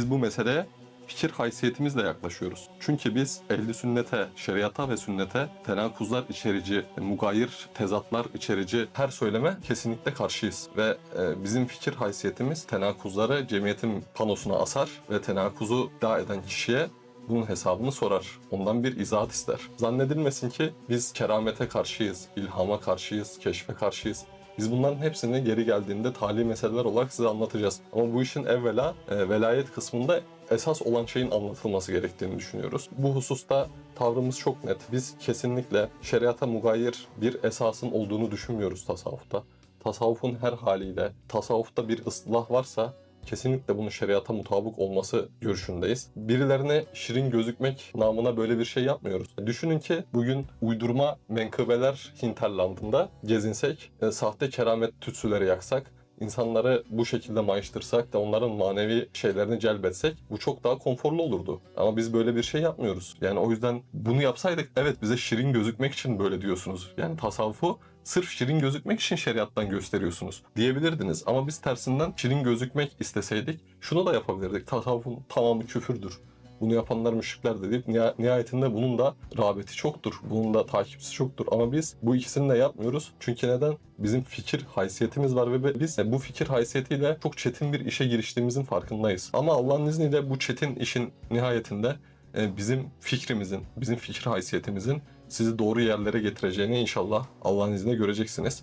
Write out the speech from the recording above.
Biz bu meseleye fikir haysiyetimizle yaklaşıyoruz. Çünkü biz ehli sünnete, şeriata ve sünnete tenakuzlar içerici, mugayir tezatlar içerici her söyleme kesinlikle karşıyız. Ve e, bizim fikir haysiyetimiz tenakuzları cemiyetin panosuna asar ve tenakuzu iddia eden kişiye bunun hesabını sorar. Ondan bir izahat ister. Zannedilmesin ki biz keramete karşıyız, ilhama karşıyız, keşfe karşıyız. Biz bunların hepsini geri geldiğinde tali meseleler olarak size anlatacağız. Ama bu işin evvela e, velayet kısmında esas olan şeyin anlatılması gerektiğini düşünüyoruz. Bu hususta tavrımız çok net. Biz kesinlikle şeriata mugayir bir esasın olduğunu düşünmüyoruz tasavvufta. Tasavvufun her haliyle, tasavvufta bir ıslah varsa kesinlikle bunun şeriata mutabık olması görüşündeyiz. Birilerine şirin gözükmek namına böyle bir şey yapmıyoruz. Düşünün ki bugün uydurma menkıbeler hinterlandında gezinsek, e, sahte keramet tütsüleri yaksak, insanları bu şekilde mayıştırsak da onların manevi şeylerini celbetsek bu çok daha konforlu olurdu. Ama biz böyle bir şey yapmıyoruz. Yani o yüzden bunu yapsaydık evet bize şirin gözükmek için böyle diyorsunuz. Yani tasavvufu sırf şirin gözükmek için şeriattan gösteriyorsunuz diyebilirdiniz. Ama biz tersinden şirin gözükmek isteseydik şunu da yapabilirdik. Tasavvufun tamamı küfürdür. Bunu yapanlar müşrikler de deyip niha- nihayetinde bunun da rağbeti çoktur. Bunun da takipçisi çoktur. Ama biz bu ikisini de yapmıyoruz. Çünkü neden? Bizim fikir haysiyetimiz var ve biz bu fikir haysiyetiyle çok çetin bir işe giriştiğimizin farkındayız. Ama Allah'ın izniyle bu çetin işin nihayetinde e, bizim fikrimizin, bizim fikir haysiyetimizin sizi doğru yerlere getireceğini inşallah Allah'ın izniyle göreceksiniz.